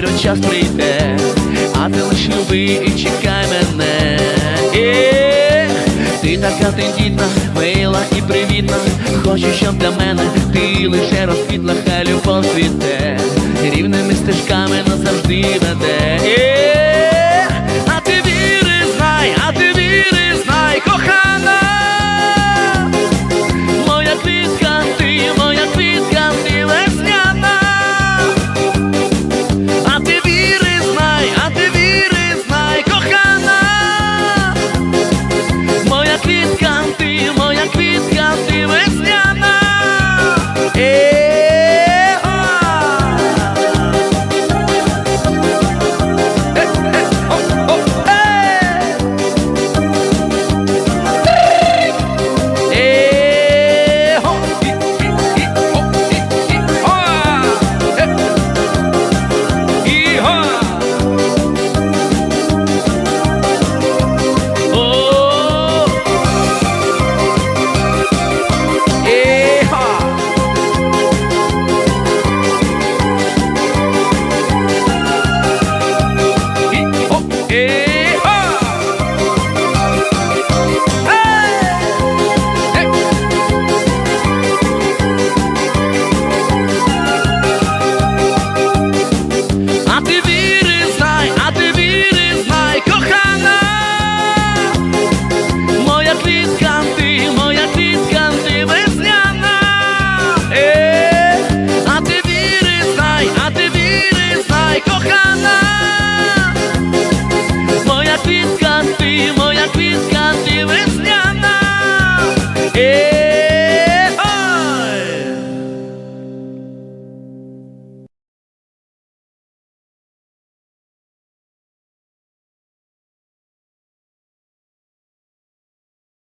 кохана, час прийде, а ти лиш люби і чекай мене. Ех, ти така тендітна, мила і привітна. Хочу, щоб для мене ти лише розквітла, хай любов світе, рівними стежками назавжди веде. Ех,